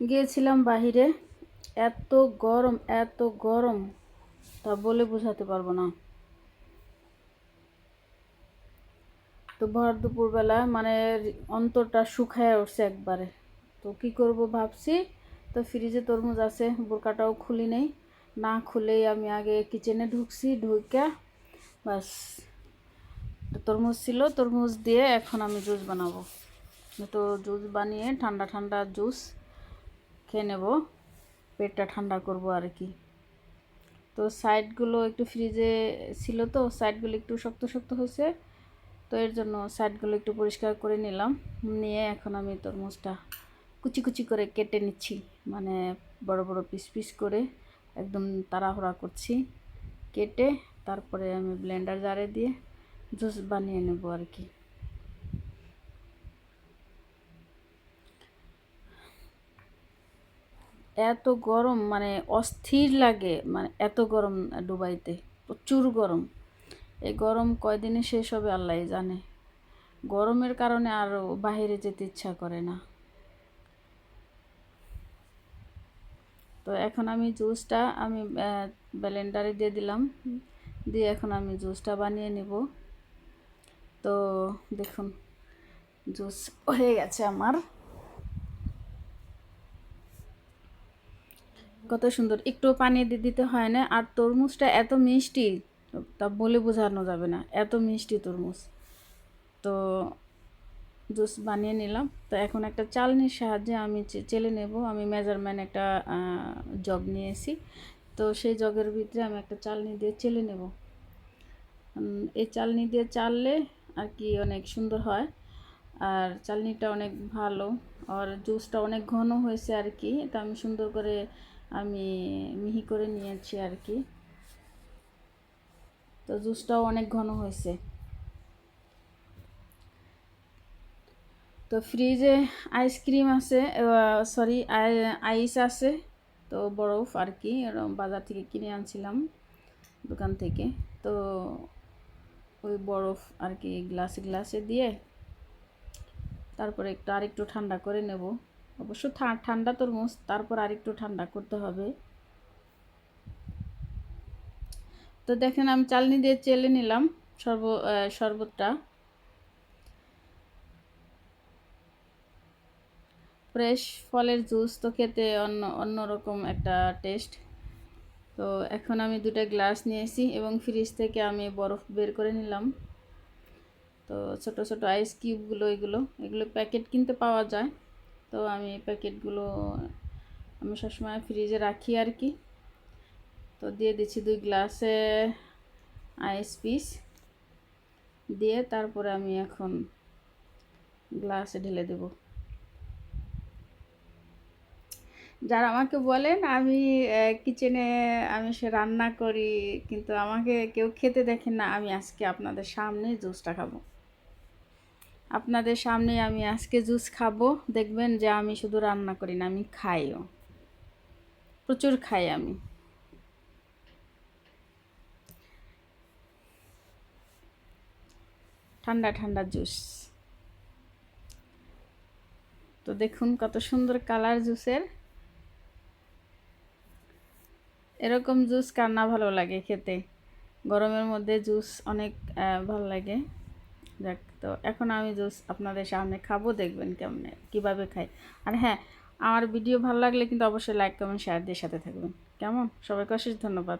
গিয়েছিলাম বাহিরে। এত গরম এত গরম। তা বলে বোঝাতে পারব না। তো ভর দুপুরবেলা মানে অন্তরটা শুকায় উঠছে একবারে। তো কি করব ভাবছি, তো ফ্রিজে তরমুজ আছে, বোরকাটাও খুলি নেই। না খুলেই আমি আগে কিচেনে ঢুকছি ঢুকে বাস তরমুজ ছিল, তরমুজ দিয়ে এখন আমি জুস বানাবো। তো জুস বানিয়ে ঠান্ডা ঠান্ডা জুস খেয়ে নেব। পেটটা ঠান্ডা করব আর কি তো সাইডগুলো একটু ফ্রিজে ছিল তো, সাইডগুলো একটু শক্ত শক্ত হয়েছে। তো এর জন্য সাইডগুলো একটু পরিষ্কার করে নিলাম। নিয়ে এখন আমি তরমুজটা কুচি কুচি করে কেটে নিচ্ছি। মানে বড় বড় পিস পিস করে একদম তাড়াহুড়া করছি। কেটে তারপরে আমি ব্লেন্ডার জারে দিয়ে জুস বানিয়ে নেব আর কি এত গরম মানে অস্থির লাগে মানে এত গরম দুবাইতে প্রচুর গরম। এই গরম কয়দিনে শেষ হবে আল্লাহ জানে। গরমের কারণে আর বাহিরে যেতে ইচ্ছা করে না। তো এখন আমি জুসটা আমি ব্লেন্ডারে দিয়ে দিলাম। দিয়ে এখন আমি জুসটা বানিয়ে নিব। তো দেখুন, জুস হয়ে গেছে আমার। কত সুন্দর। একটু পানি দিতে হয় না। আর তরমুজটা এত মিষ্টি, তা বলে বোঝানো যাবে না। এত মিষ্টি তরমুজ। তো জুস বানিয়ে নিলাম। তো এখন একটা চালনির সাহায্যে আমি চেলে নেব। আমি মেজারম্যান একটা জগ নিয়েছি। তো সেই জগের ভিতরে আমি একটা চালনি দিয়ে চেলে নেব। এই চালনি দিয়ে চাললে আর কি অনেক সুন্দর হয়। আর চালনিটা অনেক ভালো। আর জুসটা অনেক ঘন হয়েছে আর কি তা আমি সুন্দর করে আমি মিহি করে নিয়েছি আর কি। তো জুসটাও অনেক ঘন হয়েছে। তো ফ্রিজে আইসক্রিম আছে সরি আইস আছে, তো বরফ আর কি বাজার থেকে কিনে আনছিলাম দোকান থেকে। তো ওই বরফ আর কি গ্লাসে গ্লাসে দিয়ে তারপরে একটু আরেকটু ঠান্ডা করে নেব। অবশ্য ঠান্ডা তরমুজ, তারপর আরেকটু ঠান্ডা করতে হবে। তো দেখেন আমি চালনি দিয়ে চেলে নিলাম সর্ব শরবতটা। ফ্রেশ ফলের জুস তো খেতে অন্য, অন্যরকম একটা টেস্ট। তো এখন আমি দুটা গ্লাস নিয়েছি এবং ফ্রিজ থেকে আমি বরফ বের করে নিলাম। তো ছোট ছোট আইস কিউবগুলো এগুলো এগুলো প্যাকেট কিনতে পাওয়া যায়। তো আমি প্যাকেটগুলো আমি সবসময় ফ্রিজে রাখি আর কি। তো দিয়ে দিচ্ছি দুই গ্লাসে আইস পিস দিয়ে তারপরে আমি এখন গ্লাসে ঢেলে দেব। যারা আমাকে বলেন, আমি কিচেনে আমি সে রান্না করি, কিন্তু আমাকে কেউ খেতে দেখেন না, আমি আজকে আপনাদের সামনে জুসটা খাব। আপনাদের সামনে আমি আজকে জুস খাব। দেখবেন যে আমি শুধু রান্না করি না, আমি খাইও। প্রচুর খাই আমি। ঠান্ডা ঠান্ডা জুস। তো দেখুন কত সুন্দর কালার জুসের। এরকম জুস কার না ভালো লাগে খেতে? গরমের মধ্যে জুস অনেক ভালো লাগে। যাক তো এখন আমি জুস আপনাদের সামনে খাব, দেখবেন কেমন, কীভাবে খাই। আর হ্যাঁ আমার ভিডিও ভালো লাগলে কিন্তু অবশ্যই লাইক কমেন্ট শেয়ার দিয়ে সাথে থাকবেন। কেমন? সবাইকে অশেষ ধন্যবাদ।